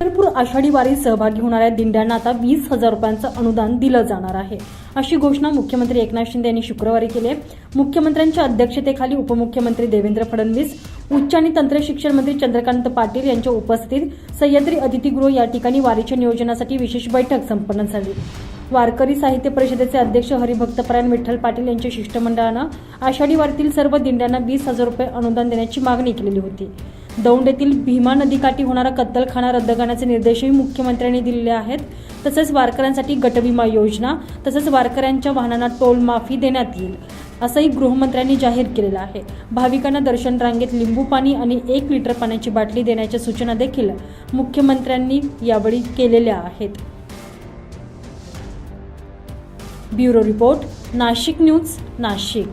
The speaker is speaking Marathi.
पंढरपूर आषाढी वारीत सहभागी होणाऱ्या दिंड्यांना आता वीस हजार रुपयांचं अनुदान दिलं जाणार आहे. अशी घोषणा मुख्यमंत्री एकनाथ शिंदे यांनी शुक्रवारी केली आहे. मुख्यमंत्र्यांच्या अध्यक्षतेखाली उपमुख्यमंत्री देवेंद्र फडणवीस उच्च आणि तंत्रशिक्षण मंत्री चंद्रकांत पाटील यांच्या उपस्थितीत सह्याद्री अतिथीगृह या ठिकाणी वारीच्या नियोजनासाठी विशेष बैठक संपन्न झाली. वारकरी साहित्य परिषदेचे अध्यक्ष हरिभक्तपरायण विठ्ठल पाटील यांच्या शिष्टमंडळानं आषाढी वारीतील सर्व दिंड्यांना वीस हजार रुपये अनुदान देण्याची मागणी केलेली होती. दौंड येथील भीमा नदीकाठी होणारा कत्तलखाना रद्द करण्याचे निर्देशही मुख्यमंत्र्यांनी दिलेले आहेत. तसेच वारकऱ्यांसाठी गटविमा योजना तसेच वारकऱ्यांच्या वाहनांना टोल माफी देण्यात येईल असंही गृहमंत्र्यांनी जाहीर केलेलं आहे. भाविकांना दर्शन रांगेत लिंबू पाणी आणि एक लिटर पाण्याची बाटली देण्याच्या सूचना देखील मुख्यमंत्र्यांनी यावेळी केलेल्या आहेत. Bureau report Nashik news Nashik.